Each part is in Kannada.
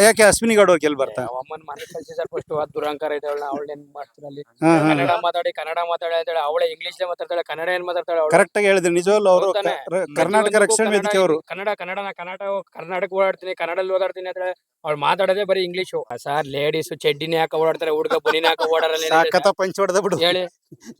ಯಾಕೆ ಅಶ್ವಿನಿ ಗೌಡ ಅವ್ರು ಗೆಲ್ ಬರ್ತಾ? ಅಮ್ಮನ ಮನೆ ಕಳ್ಸಿ ಸರ್ ಫಸ್ಟ್ ಅದ್ ದುರಂಕಾರ ಅವಳನ್ನ ಅವಳ ಏನ್ ಮಾಡ್ತಾರೆ ಅಲ್ಲಿ ಹಾ, ಹಾ. ಕನ್ನಡ ಮಾತಾಡಿ ಕನ್ನಡ ಮಾತಾಡಿ ಅಂತೇಳಿ ಅವಳೆ ಇಂಗ್ಲಿಷ್ ಮಾತಾಡ್ತಾಳೆ ಕನ್ನಡ ಏನ್ ಮಾತಾಡ್ತಾಳೆ ಅವಳು? ಕರೆಕ್ಟ್ ಆಗಿ ಹೇಳಿದ್ರಿ. ನಿಜವಲ್ಲ ಅವರು ಹೌದಾನೆ? ಕರ್ನಾಟಕ ರಕ್ಷಣಾ ವೇದಿಕೆ ಅವರು. ಕನ್ನಡ ಕನ್ನಡ ನಾ ಕನ್ನಡ ಕರ್ನಾಟಕ ಓಡಾಡ್ತೀನಿ ಕನ್ನಡದಲ್ಲಿ ಓಡಾಡ್ತೀನಿ ಅಂತ ಅವ್ಳು ಮಾತಾಡೋದೇ ಬರೀ ಇಂಗ್ಲಿಷ್ ಸರ್ ಲೇಡೀಸ್ ಚಡ್ಡಿನೇ ಹಾಕ ಓಡಾಡ್ತಾರೆ ಹುಡುಗ ಬುನಿನ ಹಾಕ ಓಡಾಡಲ್ಲ ಸಾಕತ್ತ ಪಂಚ್ ಹೊಡೆದ ಬಿಡು. ಹೇಳಿ.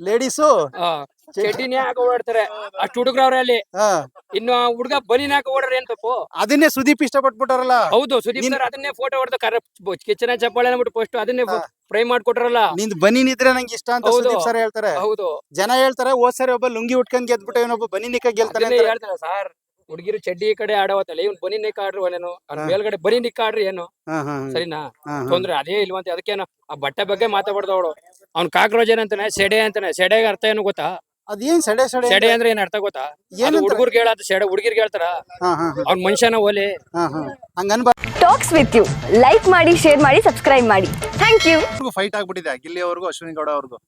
ಲೇಡೀಸು ಆ, ಚಡ್ಡಿನೇ ಹಾಕ ಓಡಾಡ್ತಾರೆ ಅಷ್ಟು ಹುಡುಗರ ಅಲ್ಲಿ ಹಾ. ಇನ್ನು ಹುಡುಗ ಬನಿನ ಹಾಕ ಓಡಾಡ್ರಿ ಏನ್ ತಪ್ಪು? ಅದನ್ನೇ ಸುದೀಪ್ ಇಷ್ಟಪಟ್ಬಿಟ್ಟಾರಲ್ಲ? ಹೌದು ಸುದೀಪ್ ಸರ್ ಅದನ್ನೇ ಫೋಟೋ ಹೊಡೆದು ಕರೆ ಕಿಚನ ಚಪ್ಪಾಳೆ ಅನ್ಬಿಟ್ಟು ಫಸ್ಟ್ ಅದನ್ನೇ ಫ್ರೈ ಮಾಡ್ಕೊಟ್ರಲ್ಲ. ನಿಂದ್ ಇದ್ರೆ ನಂಗೆ ಇಷ್ಟ ಅಂತ ಹೌದು. ಸುದೀಪ್ ಸರ್ ಹೇಳ್ತಾರೆ. ಹೌದು. ಜನ ಹೇಳ್ತಾರೆ ಹೋದ್ ಸರಿ ಒಬ್ಬ ಲುಂಗಿ ಉಟ್ಕೊಂಡ್ ಗೆದ್ಬಿಟ್ಟು ಏನೊಬ್ಬ ಬನಿ ನಿಕ್ಕ ಗೆಲ್ತಾನೆ ಅದನ್ನೇ ಅಂತಾರೆ. ಹೇಳ್ತಾರೆ ಸರ್ ಹುಡುಗಿರು ಚಡ್ಡಿ ಕಡೆ ಆಡವತ್ತಲ್ಲ ಇವ್ನು ಬನಿ ನಿಕ್ಕ ಆಡ್ರಿ ಒಲೇನು ಅವ್ನ ಮೇಲ್ಗಡೆ ಬನಿ ನಿಕ್ಕ ಆಡ್ರಿ ಏನು? ಹಾ, ಹಾ, ಹಾ. ಸರಿನಾ? ಹಾ, ಹಾ. ತೊಂದ್ರೆ ಅದೇ ಇಲ್ವಂತೆ. ಅದಕ್ಕೇನು? ಆ ಬಟ್ಟೆ ಬಗ್ಗೆ ಮಾತಾಡ್ದವಳು ಅವ್ನ್ ಕಾಕ್ರೋಜ್ ಏನಂತಾನೆ? ಸೆಡೆ ಅಂತಾನೆ. ಸೆಡೆಗೆ ಅರ್ಥ ಏನು ಗೊತ್ತಾ? ಅದೇನ್ ಸಡೆ ಸಡೆ ಸೆಡೆ ಅಂದ್ರೆ ಏನ್ ಅರ್ಥ ಗೊತ್ತಾ ಏನಂತ? ಹುಡುಗರ್ಗೆ ಸಡೆ ಸೆಡೆ ಹುಡುಗಿರ್ಗೆ ಹೇಳ್ತಾರ ಹಾ, ಹಾ, ಹಾ. ಅವ್ನ್ ಮನುಷ್ಯನ ಹಾ, ಹಾ. ಹಂಗ್ ಅನ್ಬಾರ್ದು ಟಾಕ್ಸ್ ವಿತ್ ಯು ಲೈಕ್ ಮಾಡಿ ಶೇರ್ ಮಾಡಿ ಸಬ್ಸ್ಕ್ರೈಬ್ ಮಾಡಿ. ಥ್ಯಾಂಕ್ ಯು ಫೈಟ್ ಆಗ್ಬಿಟ್ಟಿದೆ ಗಿಲ್ಲಿ ಅವ್ರಿಗೂ. ಅಶ್ವಿನಿ ಗೌಡ ಅವ್ರಿಗೂ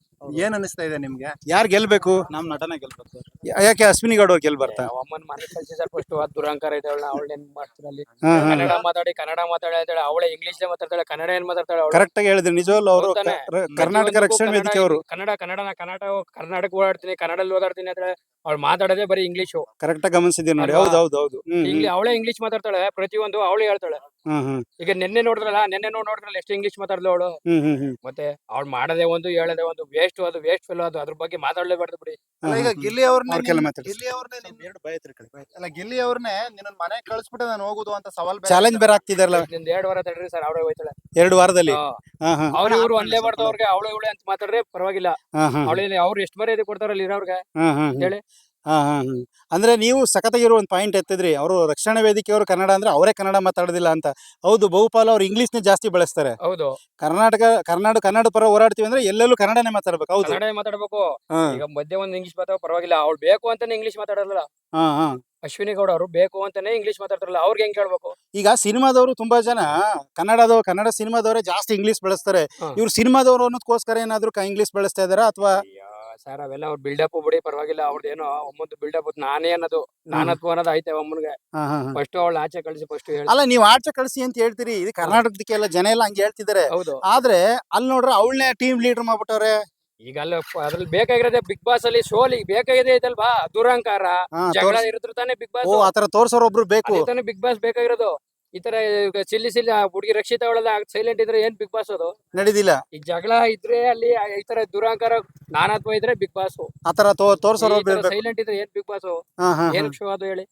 ಏನ್ ಅನಿಸ್ತಾ ಇದೆ ನಿಮ್ಗೆ? ಯಾರು ಗೆಲ್ಬೇಕು? ನಮ್ ನಟನ ಗೆಲ್ಬೇಕು. ಯಾಕೆ ಅಶ್ವಿನಿ ಗೌಡ ಅವ್ರು ಗೆಲ್ ಅಮ್ಮನ ಮನೆ ಕಳ್ಸಿ ಸರ್ ಫಸ್ಟ್ ಅದ್ ದುರಂಕಾರ ಇದ್ದಾಳ ಅವಳು ಏನ್ ಮಾಡ್ತಾರೆ ಅಲ್ಲಿ ಹಾ, ಹಾ, ಕನ್ನಡ ಮಾತಾಡಿ ಕನ್ನಡ ಮಾತಾಡಿ ಅಂತೇಳಿ ಅವಳೆ ಇಂಗ್ಲಿಷ್ ಮಾತಾಡ್ತಾಳೆ ಕನ್ನಡ ಏನ್ ಮಾತಾಡ್ತಾಳೆ ಅವಳು? ಕರೆಕ್ಟ್ ಆಗಿ ಹೇಳಿದ್ರಿ ನಿಜವಲ್ಲ ಅವರು? ಕರ್ನಾಟಕ ರಕ್ಷಣಾ ವೇದಿಕೆ ಅವರು. ಕನ್ನಡ ಕನ್ನಡ ನಾ ಕನ್ನಡ ಕರ್ನಾಟಕ ಓಡಾಡ್ತೀನಿ ಕನ್ನಡದಲ್ಲಿ ಓಡಾಡ್ತೀನಿ ಅಂತ ಅವ್ಳು ಮಾತಾಡೋದೇ ಬರೀ ಇಂಗ್ಲಿಷ್ ಕರೆಕ್ಟ್ ಆಗಿ ಗಮನಿಸಿದೀನಿ ನೋಡಿ? ಹೌದು ಹೌದು ಹೌದು. ಅವಳೇ ಇಂಗ್ಲಿಷ್ ಮಾತಾಡ್ತಾಳೆ ಪ್ರತಿಯೊಂದು ಅವಳೇ ಹೇಳ್ತಾಳೆ. ಹ್ಮ್ ಹ್ಮ್. ಈಗ ನಿನ್ನೆ ನೋಡಿದ್ರಲ್ಲ ನಿನ್ನೆ ನೋಡಿ ನೋಡಿದ್ರಲ್ಲ ಎಷ್ಟು ಇಂಗ್ಲಿಷ್ ಮಾತಾಡ್ಲು ಅವಳು. ಹ್ಮ್ ಹ್ಮ್ ಹ್ಮ್. ಮತ್ತೆ ಅವ್ಳು ಮಾಡದೆ ಒಂದು ಹೇಳದೆ ಒಂದು ವೇಸ್ಟ್ ಅದು ವೇಸ್ಟ್ ಫೆಲ್ ಅದು ಅದ್ರ ಬಗ್ಗೆ ಮಾತಾಡ್ಲೇಬಾರ್ದು ಬಿಡಿ. ಅಲ್ಲ ಈಗ ಗಿಲ್ಲಿ ಅವ್ರನ್ನೇ ಅವ್ರ ಕೆಲ ನೀನ್- ಮಾತಾಡ್ಸಿ. ಗಿಲ್ಲಿ ಅವ್ರನ್ನೇ ನೀನ್- ಅಲ್ಲ ಗಿಲ್ಲಿ ಅವ್ರನ್ನೇ ನಿನ್ನ ಮನೆ ಕಳ್ಸ್ಬಿಟ್ಟು ನಾನು ಹೋಗುದು ಅಂತ ಸವಾಲ್ ಬೇರೆ ಚಾಲೆಂಜ್ ಬೇರೆ ಆಗ್ತಿದಾರಲ್ಲ. ನಿಂದ್ ಎರಡು ವಾರ ತಡ್ರಿ ಸರ್ ಅವಳೇ ಹೋಯ್ತಾಳೆ. ಎರಡು ವಾರದಲ್ಲಿ? ಹಾ. ಹಾ ಹಾ. ಅವ್ರು ಇವ್ರು ಅನ್ಲೇಬಾರ್ದು ಅವ್ರಿಗೆ ಅವಳು ಇವಳೆ ಅಂತ ಮಾತಾಡ್ರೆ ಪರವಾಗಿಲ್ಲ. ಹಾ ಹಾ. ಅವಳೇನೆ ಅವ್ರು ಎಷ್ಟು ಮರ್ಯಾದೆ ಕೊಡ್ತಾರಲ್ಲ ಇರೋರ್ಗೆ? ಹಾ ಹಾ ಹೇಳಿ. ಹಾ ಹಾ ಹ್ಮ್ ಅಂದ್ರೆ ನೀವು ಸಖತ್ತಾಗಿರೋ ಒಂದು ಪಾಯಿಂಟ್ ಎತ್ತಿದ್ರಿ. ಅವರು ರಕ್ಷಣಾ ವೇದಿಕೆಯವರು ಕನ್ನಡ ಅಂದ್ರೆ ಅವರೇ ಕನ್ನಡ ಮಾತಾಡೋದಿಲ್ಲ ಅಂತ. ಹೌದು ಬಹುಪಾಲು ಅವ್ರು ಇಂಗ್ಲಿಷ್ನೇ ಜಾಸ್ತಿ ಬಳಸ್ತಾರೆ. ಹೌದು. ಕರ್ನಾಟಕ ಕರ್ನಾಟಕ ಕನ್ನಡ ಪರ ಹೋರಾಡ್ತೀವಿ ಅಂದ್ರೆ ಎಲ್ಲೆಲ್ಲೂ ಕನ್ನಡನೇ ಮಾತಾಡ್ಬೇಕು. ಹೌದು. ಕನ್ನಡ ಮಾತಾಡ್ಬೇಕು. ಮಧ್ಯ ಈಗ ಮಧ್ಯೆ ಒಂದ್ ಇಂಗ್ಲಿಷ್ ಮಾತಾಡೋ ಪರವಾಗಿಲ್ಲ. ಅವ್ಳು ಬೇಕು ಅಂತಾನೆ ಇಂಗ್ಲಿಷ್ ಮಾತಾಡಲ್ಲ ಹಾ ಹಾ. ಅಶ್ವಿನಿ ಗೌಡ ಅವರು ಬೇಕು ಅಂತಾನೆ ಇಂಗ್ಲಿಷ್ ಮಾತಾಡ್ತಾರಲ್ಲ. ಅವ್ರಿಗೆ ಹೆಂಗ್ ಕೇಳ್ಬೇಕು? ಈಗ ಸಿನಿಮಾದವರು ತುಂಬಾ ಜನ ಕನ್ನಡದವ್ರು ಕನ್ನಡ ಸಿನಿಮಾದವರೇ ಜಾಸ್ತಿ ಇಂಗ್ಲಿಷ್ ಬಳಸ್ತಾರೆ. ಹಾ. ಇವ್ರು ಸಿನಿಮಾದವರು ಅನ್ನೋದಕ್ಕೋಸ್ಕರ ಏನಾದ್ರು ಇಂಗ್ಲಿಷ್ ಬಳಸ್ತಾ ಇದಾರ ಅಥವಾ ಸರ್ ಅವೆಲ್ಲ ಅವ್ರ ಬಿಲ್ಡಪ್ ಬಿಡಿ ಪರವಾಗಿಲ್ಲ ಅವ್ರದ್ದು ಏನೋ ಒಮ್ಮೊಂದು ಬಿಲ್ಡಪ್ ನಾನೇ ಅನ್ನೋದು ನಾನತ್ವ ಅನ್ನೋದು ಐತೆ ಒಮ್ಮನ್ಗೆ. ಫಸ್ಟ್ ಅವಳು ಆಚೆ ಕಳಿಸಿ ಫಸ್ಟ್ ಹೇಳಿ ಅಲ್ಲ ನೀವು ಆಚೆ ಕಳಿಸಿ ಅಂತ ಹೇಳ್ತೀರಿ ಇದು ಕರ್ನಾಟಕದಕ್ಕೆ ಎಲ್ಲ ಜನ ಎಲ್ಲ ಹಂಗೆ ಹೇಳ್ತಿದ್ದಾರೆ. ಹೌದು. ಆದ್ರೆ ಅಲ್ಲಿ ನೋಡ್ರೆ ಅವಳನ್ನೇ ಟೀಮ್ ಲೀಡರ್ ಮಾಡ್ಬಿಟ್ಟವ್ರೆ. ಈಗ ಅಲ್ಲ ಅದ್ರಲ್ಲಿ ಬೇಕಾಗಿರೋದೇ ಬಿಗ್ ಬಾಸ್ ಅಲ್ಲಿ ಶೋಲಿ ಬೇಕಾಗಿದೆ ಐತಲ್ವಾ? ದುರಂಕಾರ ಜಗಳ ಇರಿದ್ರು ತಾನೇ ಬಿಗ್ ಬಾಸ್ ಓ ಆತರ ತೋರ್ಸೋರ್ ಒಬ್ರು ಬೇಕು. ತಾನೇ ಬಿಗ್ ಬಾಸ್ ಬೇಕಾಗಿರೋದು. ಈ ತರ ಚಿಲ್ಲಿ ಸಿಲ್ಲಿ ಹುಡುಗಿ ರಕ್ಷಿತ ಅವಳೆಲ್ಲ ಸೈಲೆಂಟ್ ಇದ್ರೆ ಏನ್ ಬಿಗ್ ಬಾಸ್ ಅದು? ನಡೀದಿಲ್ಲ. ಈ ಜಗಳ ಇದ್ರೆ ಅಲ್ಲಿ ಈ ತರ ದುರಾಂಕಾರ ನಾನಾತ್ವ ಇದ್ರೆ ಬಿಗ್ ಬಾಸ್ ಆತರ ತೋರ್ಸೋರ್ ಸೈಲೆಂಟ್ ಇದ್ರೆ ಏನ್ ಬಿಗ್ ಬಾಸ್ ಏನ್ ಶೋ ಅದು ಹೇಳಿ?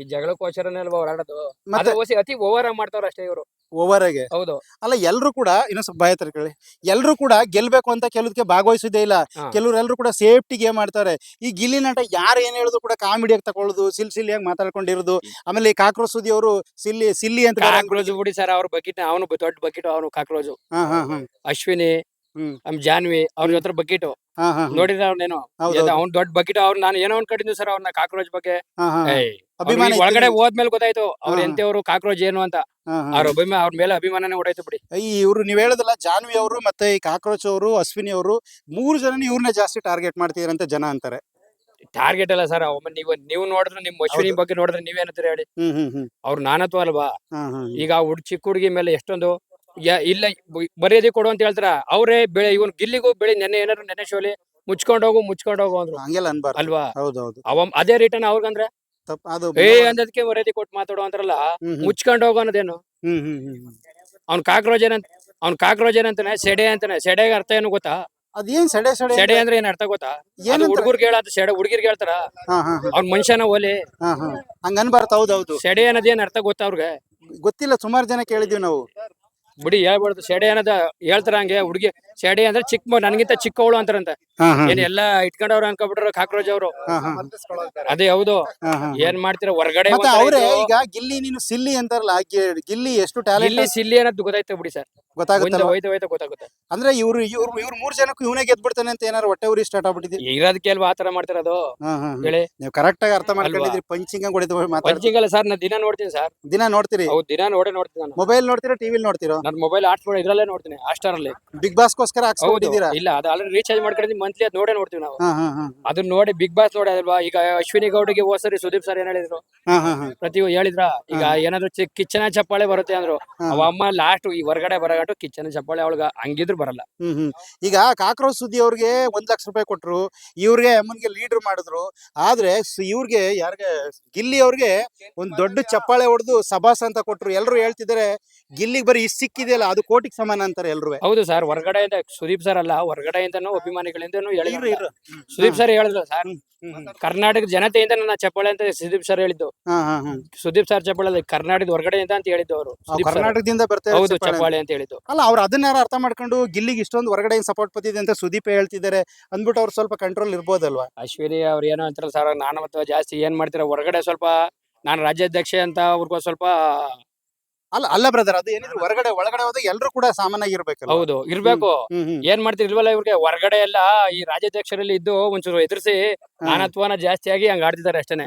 ಈ ಜಗಳಕ್ಕೋಸ್ಕರನೇ ಅಲ್ವಾ ಓಡಾಡೋದು ಮತ್ತೆ ಅತಿ ಓವರ್ ಆಗಿ ಮಾಡ್ತಾವ್ರ ಅಷ್ಟೇ ಇವರು. ಓವರ್ ಆಗಿ ಹೌದು. ಅಲ್ಲ ಎಲ್ರು ಕೂಡ ಇನ್ನೊಂದ್ ಸ್ವಲ್ಪ ಭಯ ಕೇಳಿ. ಎಲ್ರು ಕೂಡ ಗೆಲ್ಬೇಕು ಅಂತ ಕೆಲವದಕ್ಕೆ ಭಾಗವಹಿಸೋದೇ ಇಲ್ಲ. ಕೆಲವ್ರು ಎಲ್ರು ಕೂಡ ಸೇಫ್ಟಿ ಗೇಮ್ ಮಾಡ್ತಾರೆ ಈ ಗಿಲ್ಲಿ ನಟ ಯಾರು ಏನ್ ಹೇಳಿದ್ರು ಕೂಡ ಕಾಮಿಡಿಯಾಗಿ ತಕೊಳ್ಳೋದು ಸಿಲ್ ಸಿಲ್ಲಿಯಾಗಿ ಮಾತಾಡ್ಕೊಂಡಿರೋದು. ಆಮೇಲೆ ಈ ಕಾಕ್ರೋಚ್ ಸುದ್ದಿ ಅವರು ಸಿಲ್ಲಿ ಸಿಲ್ಲಿ ಅಂತ ಕಾಕ್ರೋಜ್ ಬಿಡಿ ಸರ್ ಅವ್ರ ಬಕೆಟ್ ಅವನು ದೊಡ್ಡ ಬಕೆಟ್ ಅವನು ಕಾಕ್ರೋಜ್ ಹಾ ಹಾ ಹಾ. ಅಶ್ವಿನಿ ಹ್ಮ್. ಜಾನ್ವಿ ಅವ್ರ ಜೊತೆ ಬಕೆಟ್. ಹಾ ಹಾ ನೋಡಿದ್ರೆ ಅವ್ನೇನು ಹೌದು ಅವ್ನ್ ದೊಡ್ಡ ಬಕೆಟ್ ಅವ್ರು ನಾನು ಏನೋ ಅನ್ಕೊಂಡಿದ್ದೆ ಸರ್ ಅವ್ರನ್ನ ಕಾಕ್ರೋಚ್ ಬಗ್ಗೆ. ಹಾ ಹಾ. ಏಯ್, ಅಭಿಮಾನ ಅವ್ರಿಗೆ ಒಳಗಡೆ ಹೋದ್ಮೇಲೆ ಗೊತ್ತಾಯ್ತು ಅವ್ರ ಹಾ. ಎಂತೆಯವರು ಕಾಕ್ರೋಚ್ ಏನು ಅಂತ. ಹಾ ಹಾ. ಅವ್ರ ಅಭಿಮಾನ ಅವ್ರ ಮೇಲೆ ಅಭಿಮಾನನೇ ಹೊಡಾಯ್ತು ಬಿಡಿ. ಈ ಇವ್ರು ನೀವ್ ಹೇಳದಲ್ಲ ಜಾನ್ವಿ ಅವರು ಮತ್ತೆ ಈ ಕಾಕ್ರೋಚ್ ಅವರು ಅಶ್ವಿನಿ ಅವರು ಮೂರು ಜನ ಇವ್ರನ್ನ ಜಾಸ್ತಿ ಟಾರ್ಗೆಟ್ ಮಾಡ್ತಿದ್ರಂತ ಜನ ಅಂತಾರೆ. ಟಾರ್ಗೆಟ್ ಅಲ್ಲ ಸರ್ ಒಮ್ಮೆ ನೀವು ನೀವು ನೋಡಿದ್ರೆ ನಿಮ್ ಅಶ್ವಿನಿ ಬಗ್ಗೆ ನೋಡಿದ್ರೆ ನೀವೇನಂತೀರಿ ಹೇಳಿ. ಹ್ಮ್ ಹ್ಮ್ ಹ್ಮ್. ಅವ್ರು ನಾನತ್ವ ಅಲ್ವಾ? ಹಾ ಹಾ ಈಗ ಹುಡ್ ಚಿಕ್ಕ ಹುಡುಗಿ ಮೇಲೆ ಎಷ್ಟೊಂದು ಯ- ಇಲ್ಲ ಮರ್ಯಾದೆ ಕೊಡು ಅಂತ ಹೇಳ್ತಾರ. ಅವರೇ ಬೆಳೆ ಇವನ್ ಗಿಲ್ಲಿಗೂ ಬೆಳೆ ನೆನ್ನೆ ಏನಾದ್ರು ನೆನ್ನೆ ಶೋಲಿ ಮುಚ್ಕೊಂಡ್ ಹೋಗು ಮುಚ್ಕೊಂಡ್ ಹೋಗು ಅಂದ್ರು. ಹಂಗೆಲ್ಲ ಅನ್ಬಾರ್ದು. ಅಲ್ವಾ? ಹೌದೌದು. ಅವ ಅದೇ ರಿಟರ್ನ್ ಅವ್ರಿಗಂದ್ರೆ? ತಪ್ಪು ಅದು ಏ ಅಂದದಕ್ಕೆ ಮರ್ಯಾದೆ ಕೊಟ್ಟು ಮಾತಾಡೋ ಅಂತಾರಲ್ಲ ಹ್ಮ್ ಹ್ಮ್. ಮುಚ್ಕೊಂಡ್ ಹೋಗು ಅನ್ನೋದೇನು? ಹ್ಮ್ ಹ್ಮ್ ಹ್ಮ್ ಹ್ಮ್. ಅವ್ನ್ ಕಾಕ್ರೋಜ್ ಏನಂತ ಅವ್ನ್ ಕಾಕ್ರೋಜ್ ಏನಂತಾನೆ ಸೆಡೆ ಅಂತಾನೆ ಸೆಡೆಗೆ ಅರ್ಥ ಏನು ಗೊತ್ತಾ? ಅದೇನ್ ಸಡೆ ಸಡೆ ಸಡೆ ಅಂದ್ರೆ ಏನ್ ಅರ್ಥ ಗೊತ್ತಾ? ಏನ್ ಹುಡುಗರ್ ಹುಡುಗರ್ಗೆ ಸಡೆ ಸೆಡೆ ಹುಡುಗಿರ್ಗೆ ಹೇಳ್ತಾರ. ಹಾ ಹಾ ಹಾ. ಅವ್ನ್ ಮನುಷ್ಯನ ಓಲಿ ಹಾ ಹಾ. ಹಂಗ ಅನ್ಬಾರ್ದು ಹೌದೌದು. ಸೆಡೆ ಅನ್ನೋದೇನ್ ಅರ್ಥ ಗೊತ್ತಾ ಅವ್ರಿಗೆ? ಗೊತ್ತಿಲ್ಲ ಸುಮಾರು ಜನ ಕೇಳಿದೀವಿ ನಾವು. ಬಿಡಿ ಹೇಳ್ಬಾರ್ದು. ಸೆಡೆ ಅನ್ನೋದ ಹೇಳ್ತಾರ ಹಂಗೆ ಹುಡುಗಿ. ಸೆಡೆ ಅಂದ್ರೆ ಚಿಕ್ಕ ನನ್ಗಿಂತ ಚಿಕ್ಕವಳು ಅಂತಾರಂತ. ಏನ್ ಎಲ್ಲಾ ಇಟ್ಕೊಂಡವ್ರು ಅನ್ಕೊಬಿಟ್ರ ಕಾಕ್ರೋಜ್ ಅವರು. ಅದೇ ಹೌದು. ಏನ್ ಮಾಡ್ತೀರ? ಹೊರಗಡೆ ಮತ್ತೆ ಅವರೇ ಈಗ ಗಿಲ್ಲಿ ನೀನು ಸಿಲ್ಲಿ ಅಂತಾರಲ್ಲ ಗಿ- ಗಿಲ್ಲಿ ಎಷ್ಟು ಟ್ಯಾಲೆಂಟ್ ಇಲ್ಲಿ ಸಿಲ್ಲಿ ಅನ್ನೋದು ಗೊತ್ತಾಯ್ತು ಬಿಡಿ ಸರ್. ಮುಂದೆ ಗೊತ್ತಾಗುತ್ತಲ್ಲ ಹೋಯ್ತಾ ಹೋಯ್ತಾ ಗೊತ್ತಾಗುತ್ತೆ. ಅಂದ್ರೆ ಇವ್ರು ಇವ್ರು ಇವ್ರು ಮೂರ್ ಜನಕ್ಕೂ ಇವನೇ ಗೆದ್ಬಿಡ್ತಾನೆ ಅಂತ ಏನಾರು ಹೊಟ್ಟೆ ಉರಿ ಸ್ಟಾರ್ಟ್ ಆಗ್ಬಿಟ್ಟಿದೆ. ಇರೋದಕ್ಕೆ ಅಲ್ವಾ ಆತರ ಮಾಡ್ತಿರೋದು ಹೇಳಿ. ನೀವು ಕರೆಕ್ಟ್ ಆಗಿ ಅರ್ಥ ಮಾಡ್ಕೊಂಡಿದ್ರಿ ಪಂಚಿಂಗ್ ಹೊಡಿತು ಮಾತಾಡ್ತೀರಿ ಪಂಚಿಂಗಲ್ಲ ಸರ್ ನಾನು ದಿನ ನೋಡ್ತೀನಿ ಸರ್ ದಿನ ನೋಡ್ತೀರಿ? ಹೌದು ದಿನ ನೋಡೇ ನೋಡ್ತೀನಿ ನಾನು. ಮೊಬೈಲ್ ನೋಡ್ತೀರಾ ಟಿವಿ ನೋಡ್ತೀರಾ? ನನ್ನ ಮೊಬೈಲ್ ಆಟ್ಸ್ಕೊಂಡು ಇದ್ರಲ್ಲೇ ನೋಡ್ತೀನಿ ಹಾಸ್ಟಾರ್ ಅಲ್ಲಿ. ಬಿಗ್ ಬಾಸ್ಗೋಸ್ಕರ ಗೋಸ್ಕರ ಹಾಕ್ಸ್ಕೊಂಡಿದ್ದೀರಾ ಇಲ್ಲ ಅದು ಆಲ್ರೆಡಿ ರೀಚಾರ್ಜ್ ಮಾಡ್ಕೊಂಡಿದ್ದೀನಿ ಮಂತ್ಲಿ ಅದು ನೋಡೇ ನೋಡ್ತೀವಿ ನಾವು. ಅದನ್ನ ನೋಡಿ ಬಿಗ್ ಬಾಸ್ ನೋಡಿ ಅಲ್ವಾ ಈಗ ಅಶ್ವಿನಿ ಗೌಡಿಗೆ ಹೋದ ಸರಿ ಸುದೀಪ್ ಸರ್ ಏನ್ ಹೇಳಿದ್ರು? ಪ್ರತಿ ಹೇಳಿದ್ರ? ಈಗ ಏನಾದ್ರು ಕಿಚನ ಕಿಚ್ಚನ ಚಪ್ಪಾಳೆ ಬರುತ್ತೆ ಅಂದ್ರು. ಅವ ಅಮ್ಮ ಲಾಸ್ಟ್ ಈ ಹೊರಗಡೆ ಕಿಚನ್ ಚಪ್ಪಾಳೆ ಅವಳಗ ಹಂಗಿದ್ರು ಬರಲ್ಲ. ಹ್ಮ್ ಹ್ಮ್. ಈಗ ಕಾಕ್ರೋಚ್ ಸುದ್ದಿ ಅವ್ರಿಗೆ ಒಂದ್ ಲಕ್ಷ ರೂಪಾಯಿ ಕೊಟ್ರು ಇವ್ರಿಗೆ ಅಮ್ಮನ್ಗೆ ಲೀಡರ್ ಮಾಡಿದ್ರು. ಆದ್ರೆ ಸ- ಇವ್ರಿಗೆ ಯಾರಿಗೆ ಗಿಲ್ಲಿ ಅವ್ರಿಗೆ ಒಂದ್ ದೊಡ್ಡ ಚಪ್ಪಾಳೆ ಹೊಡೆದು ಸಭಾಸ ಅಂತ ಕೊಟ್ರು. ಎಲ್ರು ಹೇಳ್ತಿದ್ರೆ ಗಿಲ್ಲಿಗೆ ಬರೀ ಇಷ್ಟು ಸಿಕ್ಕಿದೆಯಲ್ಲ ಅದು ಕೋಟಿಗೆ ಸಮಾನ ಅಂತಾರೆ ಎಲ್ರು ಹೌದು ಸರ್ ಹೊರಗಡೆಯಿಂದ ಸುದೀಪ್ ಸರ್ ಅಲ್ಲ ಹೊರಗಡೆ ಅಭಿಮಾನಿಗಳಿಂದನೂ ಅಭಿಮಾನಿಗಳಿಂದ ಹೇಳಿದ್ರು ಸುದೀಪ್ ಸರ್ ಹೇಳಿದ್ರು ಸರ್. ಕರ್ನಾಟಕ ಜನತೆಯಿಂದ ನನ್ನ ಚಪ್ಪಾಳೆ ಅಂತ ಸುದೀಪ್ ಸರ್ ಹೇಳಿದ್ದು. ಹಾ ಹಾ ಹಾ ಸುದೀಪ್ ಸರ್ ಚಪ್ಪಾಳೆ ಅಲ್ಲ, ಕರ್ನಾಟಕದ ಹೊರಗಡೆಯಿಂದ ಅಂತ ಹೇಳಿದ್ದು ಅವರು ಕರ್ನಾಟಕದಿಂದ ಬರ್ತಾರೆ ಹೌದು ಚಪ್ಪಾಳೆ. ಚಪ್ಪಾಳೆ ಅಂತ ಹೇಳಿದ್ದು. ಅಲ್ಲ ಅವ್ರು ಅದನ್ನ ಯಾರು ಅರ್ಥ ಮಾಡ್ಕೊಂಡು ಗಿಲ್ಲಿಗೆ ಇಷ್ಟೊಂದು ಹೊರಗಡೆ ಸಪೋರ್ಟ್ ಬಂದಿದೆ ಅಂತ ಸುದೀಪ್ ಹೇಳ್ತಿದ್ದಾರೆ ಅಂದ್ಬಿಟ್ಟು ಅವ್ರು ಸ್ವಲ್ಪ ಕಂಟ್ರೋಲ್ ಇರ್ಬೋದಲ್ವಾ? ಅಶ್ವಿನಿ ಅವ್ರು ಏನೋ ಅಂತಾರಲ್ಲ ಸರ್ ಮತ್ತು ಜಾಸ್ತಿ ಏನ್ ಮಾಡ್ತೀರಾ? ಹೊರಗಡೆ ಸ್ವಲ್ಪ ನಾನು ರಾಜ್ಯಾಧ್ಯಕ್ಷ ಅಂತ ಅವ್ರಿಗೂ ಸ್ವಲ್ಪ ಅಲ್ಲ ಅಲ್ಲ ಬ್ರದರ್ ಅದು ಏನಿದ್ರು ಹೊರಗಡೆ ಒಳಗಡೆ ಹೋದಾಗ ಎಲ್ಲರೂ ಕೂಡ ಸಾಮಾನ್ಯ ಇರ್ಬೇಕು. ಹೌದು ಇರ್ಬೇಕು ಏನ್ ಮಾಡ್ತೀರಿ ಇಲ್ವಲ್ಲ ಇವ್ರಿಗೆ? ಹೊರಗಡೆ ಎಲ್ಲ ಈ ರಾಜ್ಯಾಧ್ಯಕ್ಷರಲ್ಲಿ ಇದ್ದು ಒಂಚೂರು ಎದುರಿಸಿ ನಾನತ್ವನ ಜಾಸ್ತಿ ಆಗಿ ಹಂಗ ಆಡ್ತಿದ್ದಾರೆ ಅಷ್ಟೇನೆ.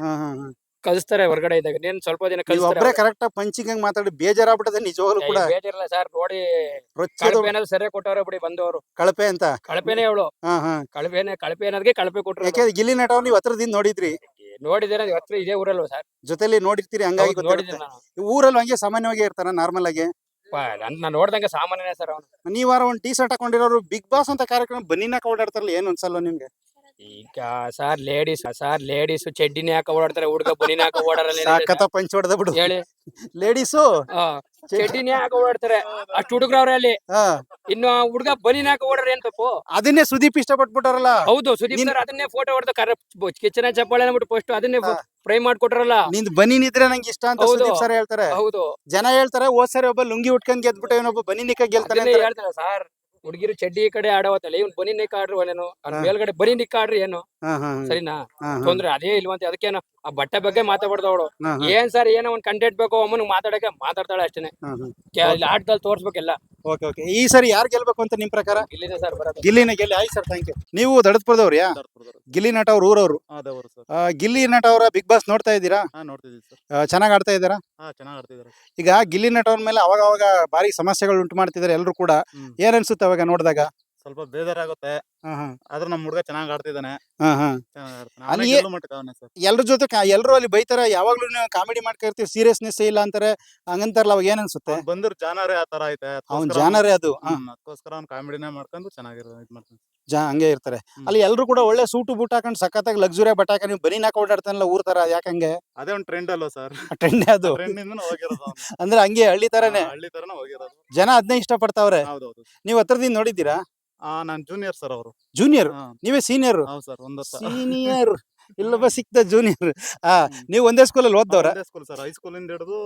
ಕಲಿಸ್ತಾರೆ ಹೊರಗಡೆ ಇದ್ದಾಗ. ನೀನ್ ಸ್ವಲ್ಪ ದಿನ ನೀವು ಒಬ್ರೇ ಕಲಿಸ್ತಾರೆ ಕರೆಕ್ಟ್ ಆಗಿ ಪಂಚಿಂಗ್ ಹಂಗ್ ಮಾತಾಡಿ ಬೇಜಾರಾಗ್ಬಿಟ್ಟದೆ ನಿಜವಾಗ್ಲೂ ಕೂಡ. ಬೇಜಾರಿಲ್ಲ ಸರ್ ನೋಡಿ ರೊಚ್ಚದು ಸರಿಯಾಗಿ ಕೊಟ್ಟವ್ರೆ ಬಿಡಿ ಬಂದವರು. ಕಳಪೆ ಅಂತ? ಕಳಪೆನೆ ಅವಳು. ಹಾ ಹಾ. ಕಳಪೆನೆ ಕಳಪೆ ಅನ್ನೋದಕ್ಕೆ ಕಳಪೆ ಕೊಟ್ರು ಯಾಕೆ ಗಿಲ್ಲಿ ನಟ ನೀವು ಹತ್ರದಿಂದ ನೋಡಿದ್ರಿ. ನೋಡಿದ್ರೆ ಹತ್ರ ಇದೇ ಊರಲ್ಲ ಸರ್ ಜೊತೆಲಿ ನೋಡಿರ್ತೀರಿ ಹಂಗಾಗಿ ನೋಡಿದ್ರಿ ಗೊತ್ತಿರುತ್ತೆ. ನಾನು. ಊರಲ್ಲಿ ಹಂಗೆ ಸಾಮಾನ್ಯವಾಗಿ ಇರ್ತಾರ ನಾರ್ಮಲ್ ಆಗಿ. ಪ- ನನ್ ನಾನು ನೋಡ್ದಂಗೆ ಸಾಮಾನ್ಯನೇ ಸರ್ ಅವನು. ನೀವಾರ ಒಂದ್ ಟೀ ಶರ್ಟ್ ಹಾಕೊಂಡಿರೋರು ಬಿಗ್ ಬಾಸ್ ಅಂತ ಕಾರ್ಯಕ್ರಮ ಬನ್ನಿನ ಓಡಾಡ್ತಾರಲ್ಲ ಏನ್ ಅನ್ಸಲ್ವ ನಿಮ್ಗೆ? ಈಗ ಸರ್ ಲೇಡೀಸ್ ಸರ್ ಲೇಡೀಸ್ ಚಡ್ಡಿನೇ ಹಾಕ ಓಡಾಡ್ತಾರೆ ಹುಡುಗ ಬನಿನ ಹಾಕ ಓಡಾಡಲ್ಲ ಸಾಕತ್ತ ಪಂಚ್ ಹೊಡೆದ ಬಿಡು. ಹೇಳಿ. ಲೇಡೀಸು ಚಡ್ಡಿನೇ ಹಾಕ ಓಡಾಡ್ತಾರೆ. ಅಷ್ಟು ಹುಡುಗರವ್ರೆ ಅಲ್ಲಿ. ಇನ್ನು ಹುಡುಗ ಬನಿನ ಹಾಕ ಓಡಾಡ್ರಿ ಏನ್ ತಪ್ಪು? ಅದನ್ನೇ ಸುದೀಪ್ ಇಷ್ಟಪಟ್ಬಿಟ್ಟಾರಲ್ಲ. ಹೌದು ಸುದೀಪ್ ಸರ್ ಅದನ್ನೇ ಫೋಟೋ ಹೊಡೆದು ಕರ ಕಿಚನ ಚಪ್ಪಾಳೆ ಬಿಟ್ಟು ಫಸ್ಟ್ ಅದನ್ನೇ ಫ್ರೈ ಮಾಡ್ಕೊಟ್ರಲ್ಲ. ನಿಂದ್ ಇದ್ರೆ ನಂಗೆ ಇಷ್ಟ ಅಂತ. ಸುದೀಪ್ ಸರ್ ಹೇಳ್ತಾರೆ. ಹೌದು. ಜನ ಹೇಳ್ತಾರೆ ಹೋದ್ ಸರಿ ಒಬ್ಬ ಲುಂಗಿ ಉಟ್ಕೊಂಡ್ ಗೆದ್ಬಿಟ್ಟು ಇವನೊಬ್ಬ ಬನಿನಿಕ ಗೆಲ್ತಾನೆ. ಹೇಳ್ತಾರೆ ಸರ್ ಹುಡುಗಿರು ಚಡ್ಡಿ ಈ ಕಡೆ ಆಡವತ್ತಲ್ಲ ಇವ್ನು ಬನಿ ನಿಕ್ಕ ಆಡ್ರಿ ಒಲೇನು ಅವ್ನ್. ಮೇಲ್ಗಡೆ ಬನಿ ನಿಕ್ಕ ಆಡ್ರಿ ಏನು. ಹಾ, ಹಾ, ಹಾ. ಸರಿನಾ. ತೊಂದ್ರೆ ಅದೇ ಇಲ್ವಂತೆ ಅದಕ್ಕೇನು ಆ ಬಟ್ಟೆ ಬಗ್ಗೆ ಮಾತಾಡ್ದ ಅವಳು. ಏನ್ ಸರ್ ಏನೋ ಒಂದ್ ಕಂಟೆಂಟ್ ಬೇಕು ಅಮ್ಮನ್ ಮಾತಾಡಕ್ಕೆ ಮಾತಾಡ್ತಾಳೆ ಅಷ್ಟೇನೆ. ಹಾ, ಹಾ. ಕೆ- ಇಲ್ಲಿ ಆಟದಲ್ಲಿ ತೋರ್ಸ್ಬೇಕೆಲ್ಲ. Okay okay. ಈ ಸರಿ ಯಾರು ಗೆಲ್ಬೇಕು ಅಂತ ನಿಮ್ ಪ್ರಕಾರ? ಇಲ್ಲಿದೆ ಸರ್ ಬರೋದು. ಗಿಲ್ಲಿನ ಗೆಲ್ಲಿ ಆಯ್ತು ಸರ್ ಥ್ಯಾಂಕ್ ಯು ನೀವು ದಡದ್ಪುರದವ್ರಿಯಾ ಗಿಲ್ಲಿ ನಟ ಅವ್ರ ಊರವ್ರು. ಸರ್. ಆ, ಗಿಲ್ಲಿ ನಟ ಅವರ ಬಿಗ್ ಬಾಸ್ ನೋಡ್ತಾ ಇದ್ದೀರಾ? ಹಾ ನೋಡ್ತಿದ್ದೀವಿ ಸರ್. ಚೆನ್ನಾಗಿ ಆಡ್ತಾ ಇದ್ದೀರಾ? ಹಾ ಚೆನ್ನಾಗ್ ಆಡ್ತಿದ್ದಾರೆ. ಈಗ ಗಿಲ್ಲಿ ನಟ ಅವ್ರ ಮೇಲೆ ಅವಾಗ ಅವಾಗ ಭಾರಿ ಸಮಸ್ಯೆಗಳು ಉಂಟು ಮಾಡ್ತಿದ್ದಾರೆ ಎಲ್ಲರೂ ಕೂಡ. ಹ್ಮ್. ಏನ್ ಅನ್ಸುತ್ತೆ ಅವಾಗ ನೋಡಿದಾಗ? ಸ್ವಲ್ಪ ಬೇಜಾರಾಗುತ್ತೆ. ಆಗುತ್ತೆ ಹಾ. ಆದ್ರೆ ನಮ್ ಹುಡುಗ ಚೆನ್ನಾಗ್ ಆಡ್ತಿದ್ದಾನೆ. ಹಾ ಹಾ. ಚೆನ್ನಾಗ್ ಆಡ್ತಾನೆ. ಅಲ್ಲಿ ಅಲ್ಲಿ ಗೆಲ್ಲೋ ಮಟ್ಟಕ್ಕೆ ಅವನೇ ಸರ್. ಎಲ್ರ ಜೊತೆ ಎಲ್ಲರೂ ಅಲ್ಲಿ ಬೈತಾರ ಯಾವಾಗ್ಲೂ ನೀವು ಕಾಮಿಡಿ ಮಾಡ್ಕೊಂಡಿರ್ತೀವಿ ಸೀರಿಯಸ್ನೆಸ್ ಇಲ್ಲ ಅಂತಾರೆ ಹಂಗಂತಾರಲ್ಲ ಅವಾಗ ಏನ್ ಅನ್ಸುತ್ತೆ? ಅವ್ನ್ ಬಂದಿರೋ ಜಾನರೇ ಆ ತರ ಐತೆ. ಅವ್ನ್ ಜಾನರೇ ಅದು. ಅದಕ್ಕೋಸ್ಕರ ಹ್ಮ್, ಅವ್ನ್ ಕಾಮಿಡಿನೇ ಮಾಡ್ಕೊಂಡು ಚೆನ್ನಾಗಿರೋ ಇದ್ ಮಾಡ್ತಾನೆ. ಜಾ ಹಂಗೆ ಇರ್ತಾರೆ. ಅಲ್ಲಿ ಎಲ್ಲರೂ ಕೂಡ ಒಳ್ಳೆ ಸೂಟು ಬೂಟ್ ಹಾಕೊಂಡು ಸಖತ್ತಾಗಿ ಲಕ್ಸುರಿ ಬಟ್ ಹಾಕಿ ನೀವು ಬನೀನ್ ಹಾಕಿ ಓಡಾಡ್ತಾನಲ್ಲ ಊರ್ ತರ ಯಾಕಂಗೆ ಅದೇ ಒಂದು ಟ್ರೆಂಡ್ ಅಲ್ವಾ ಸರ್ ಟ್ರೆಂಡ್ ಅದು ಅಂದ್ರೆ ಹಂಗೆ ಹಳ್ಳಿ ತರನೇ. ಹಳ್ಳಿ ತರನೇ ಹೋಗಿರೋದು. ಜನ ಅದನ್ನೇ ಇಷ್ಟಪಡ್ತಾವ್ರೆ. ಹೌದೌದು. ನೀವು ಹತ್ರದಿಂದ ನೋಡಿದ್ದೀರಾ? ನಾನು ಜೂನಿಯರ್ ಸರ್ ಅವರು. ಜೂನಿಯರ್ ನೀವೇ ಸೀನಿಯರ್ ಹೌದು ಸರ್ ಒಂದು ಸೀನಿಯರ್ ಇಲ್ಲೊಬ್ಬ ಸಿಕ್ತ ಜೂನಿಯರ್ ಹಾ ನೀವು ಒಂದೇ ಸ್ಕೂಲಲ್ಲಿ ಓದ್ದವ್ರ? ಸ್ಕೂಲ್ ಸರ್ ಹೈಸ್ಕೂಲ್ ಇಂದ ಹಿಡಿದು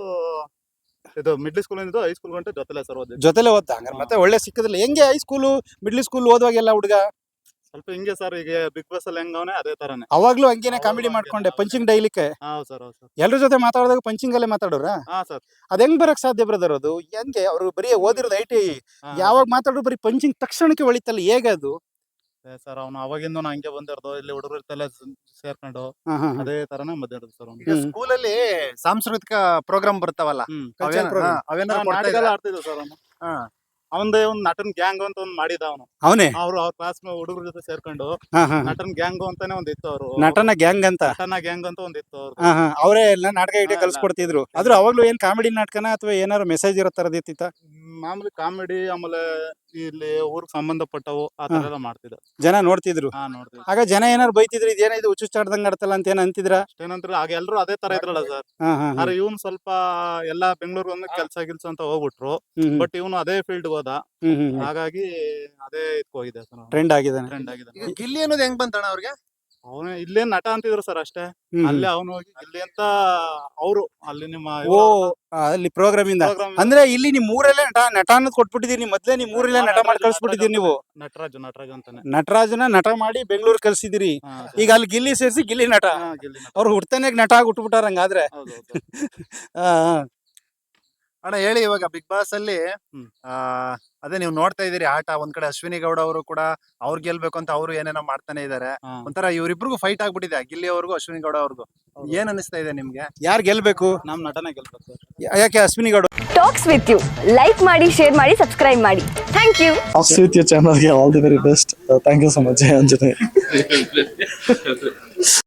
ಇದು ಮಿಡ್ಲ್ ಸ್ಕೂಲ್ ಇಂದ ಹೈಸ್ಕೂಲ್ ಗಂಟೆ ಜೊತೆಲೆ ಸರ್ ಓದಿ ಜೊತೆಲೆ ಓದ್ತ ಹಂಗಾರೆ ಮತ್ತೆ ಒಳ್ಳೆ ಸಿಕ್ಕದಿಲ್ಲ. ಹೆಂಗೆ ಹೈ ಸ್ಕೂಲ್ ಮಿಡ್ಲ್ ಸ್ಕೂಲ್ ಓದುವಾಗೆಲ್ಲ ಹುಡುಗ? ಸ್ವಲ್ಪ ಹಿಂಗೆ ಸರ್ ಈಗ ಬಿಗ್ ಬಾಸ್ ಅಲ್ಲಿ ಹೆಂಗವನೆ ಅದೇ ತರನೇ. ಅವಾಗ್ಲೂ ಹಂಗೇನೆ ಕಾಮಿಡಿ ಮಾಡ್ಕೊಂಡೆ ಪಂಚಿಂಗ್ ಡೈಲಿಕ್ಕೆ ಹೌದು ಸರ್ ಹೌದು ಸರ್ ಎಲ್ರ ಜೊತೆ ಮಾತಾಡಿದಾಗ ಪಂಚಿಂಗ್ ಅಲ್ಲೇ ಮಾತಾಡೋರ ಹಾ ಸರ್ ಅದ್ ಹೆಂಗ್ ಬರಕ್ ಸಾಧ್ಯ ಬ್ರದರ್ ಅದು? ಹೆಂಗೆ? ಅವ್ರು ಬರೀ ಓದಿರೋದು ಐ ಟಿ ಯಾವಾಗ ಮಾತಾಡೋ ಬರೀ ಪಂಚಿಂಗ್ ತಕ್ಷಣಕ್ಕೆ ಒಳಿತಲ್ಲ ಹೇಗೆ ಅದು ಸರ್ ಅವ್ನು ಅವಾಗಿಂದ ಹಂಗೆ ಬಂದಿರೋದು ಇಲ್ಲಿ ಹುಡುಗರ ತಲೆ ಸೇರ್ಕೊಂಡು. ಅದೇ ತರನೇ ಬಂದಿರೋದು ಸರ್ ಅವ್ನು. ಅಲ್ಲಿ ಸ್ಕೂಲಲ್ಲಿ ಸಾಂಸ್ಕೃತಿಕ ಪ್ರೋಗ್ರಾಮ್ ಬರ್ತಾವಲ್ಲ ಹ್ಮ್. ನಾಟಕ ಆಡ್ತಿದ್ದ ಸರ್ ಅವನು. ಅವಂದೇ ಒಂದ್ ನಟನ್ ಗ್ಯಾಂಗ್ ಅಂತ ಒಂದ್ ಮಾಡಿದ ಅವನು. ಅವನೇ? ಅವ್ರು ಅವ್ರ ಕ್ಲಾಸ್ ಹುಡುಗರ ಜೊತೆ ಸೇರ್ಕೊಂಡು ನಟನ್ ಗ್ಯಾಂಗ್ ಅಂತಾನೆ ಒಂದ್ ಇತ್ತು ಅವರು. ನಟನ ಗ್ಯಾಂಗ್ ಅಂತ? ನಟನ ಗ್ಯಾಂಗ್ ಅಂತ ಒಂದ್ ಇತ್ತು ಅವ್ರು ಅವರೇ ಎಲ್ಲ ನಾಟಕ ಹಾ, ಕಲ್ಸ್ಕೊಡ್ತಿದ್ರು. ಆದ್ರೂ ಅವಾಗ್ಲೂ ಏನ್ ಕಾಮಿಡಿ ನಾಟಕನ ಅಥವಾ ಏನಾರು ಮೆಸೇಜ್ ಇರೋ ತರದಿತ್ತ ಇತ್ತಿತ್ತ ಮಾಮೂಲಿ ಕಾಮಿಡಿ ಆಮೇಲೆ ಇಲ್ಲಿ ಊರ್ಗ್ ಸಂಬಂಧಪಟ್ಟವು ಆ ತರ ಎಲ್ಲ ಮಾಡ್ತಿದ್ರು ಜನ ನೋಡ್ತಿದ್ರು. ಹಾ ನೋಡ್ತಿದ್ರು. ಆಗ ಜನ ಏನಾರು ಬೈತಿದ್ರು ಇದೇನ ಇದು ಹುಚ್ಚುಚ್ಚಾಡ್ದಂಗ್ ಆಡ್ತಲ್ಲ ಅಂತ ಏನ ಅಂತಿದ್ರ? ಏನಂತಾರೆ ಆಗ ಎಲ್ರು ಅದೇ ತರ ಇದ್ರಲ್ಲ ಸರ್. ಹಾ ಹಾ. ಹಾ. ಆದ್ರೆ ಇವ್ನು ಸ್ವಲ್ಪ ಎಲ್ಲಾ ಬೆಂಗಳೂರು ಒಂದು ಕೆಲ್ಸ ಗಿಲ್ಸ ಅಂತ ಹೋಗ್ಬಿಟ್ರು. ಹ್ಮ್ ಹ್ಮ್. ಬಟ್ ಇವನು ಅದೇ ಫೀಲ್ಡ್ ಹೋದ. ಹ್ಮ್ ಹ್ಮ್ ಹಾಗಾಗಿ ಅದೇ ಇದಕ್ಕೆ ಹೋಗಿದೆ ಸರ್ ಟ್ರೆಂಡ್ ಆಗಿದೆ ಟ್ರೆಂಡ್ ಆಗಿದೆ ಈಗ ಗಿಲ್ಲಿ ಅನ್ನೋದು ಹೆಂಗ್ ಬಂತಣ್ಣ ಅವ್ರಿಗೆ? ಅವನು ಇಲ್ಲೇ ನಟ ಅಂತಿದ್ರು ಸರ್ ಅಷ್ಟೇ. ಅಲ್ಲೇ ಅವನು ಹೋಗಿ ಇಲ್ಲಿ ಅಂತ ಅವರು ಅಲ್ಲಿ ನಿಮ್ಮ ಓ ಅಲ್ಲಿ ಪ್ರೋಗ್ರಾಮ್ ಇಂದ program ಅಂದ್ರೆ ಇಲ್ಲಿ ನಿಮ್ ಊರಲ್ಲೇ ನಟ ನಟ ಅನ್ನೋದು ಕೊಟ್ಬಿಟ್ಟಿದೀರಿ ನಿಮ್ ಮೊದ್ಲೇ ನಿಮ್ ಊರಲ್ಲೇ ನಟ ಮಾಡಿ ಕಳ್ಸ್ಬಿಟ್ಟಿದೀರಿ ನೀವು ನಟರಾಜು ನಟರಾಜ್ ಅಂತಾನೆ ನಟರಾಜನ ನಟ ಮಾಡಿ ಬೆಂಗಳೂರು ಕಳ್ಸಿದಿರಿ ಹಾ, ಈಗ ಅಲ್ಲಿ ಗಿಲ್ಲಿ ಸೇರಿಸಿ ಗಿಲ್ಲಿ ನಟ ಹಾ, ಗಿಲ್ಲಿ ನಟ. ಅವ್ರು ಹುಡ್ತಾನೆ ನಟ ಆಗಿ ಹುಟ್ಬಿಟ್ಟಾರ ಹಂಗಾದ್ರೆ ಹೌದು, ಹೌದು. ಆ, ಆ. ಅಣ್ಣ ಹೇಳಿ ಇವಾಗ ಬಿಗ್ ಬಾಸ್ ಅಲ್ಲಿ ಹ್ಮ್. ಆ ಅದೇ ನೀವು ನೋಡ್ತಾ ಇದೀರಿ ಆಟ. ಒಂದ್ ಕಡೆ ಅಶ್ವಿನಿ ಗೌಡ ಅವರು ಕೂಡ ಅವ್ರು ಗೆಲ್ಬೇಕು ಅಂತ ಅವರು ಏನೇನೋ ಮಾಡ್ತಾನೆ ಇದಾರೆ. ಒಂಥರ ಇವ್ರಿಬ್ರಿಗೂ ಫೈಟ್ ಆಗ್ಬಿಟ್ಟಿದೆ ಗಿಲ್ಲಿ ಅವ್ರಿಗೂ ಅಶ್ವಿನಿ ಗೌಡ ಅವ್ರಿಗೂ. ಏನ್ ಅನಿಸ್ತಾ ಇದೆ ನಿಮ್ಗೆ? ಯಾರು ಗೆಲ್ಬೇಕು? ನಮ್ ನಟನ ಗೆಲ್ಬೇಕು. ಯಾಕೆ Ashwini Gowda? Talks with you like ಮಾಡಿ ಶೇರ್ ಮಾಡಿ ಸಬ್ಸ್ಕ್ರೈಬ್ ಮಾಡಿ. ಥ್ಯಾಂಕ್ ಯು ಯು ಚೆನ್ನಾಗಿ all the very best thank you best. Much Anjane.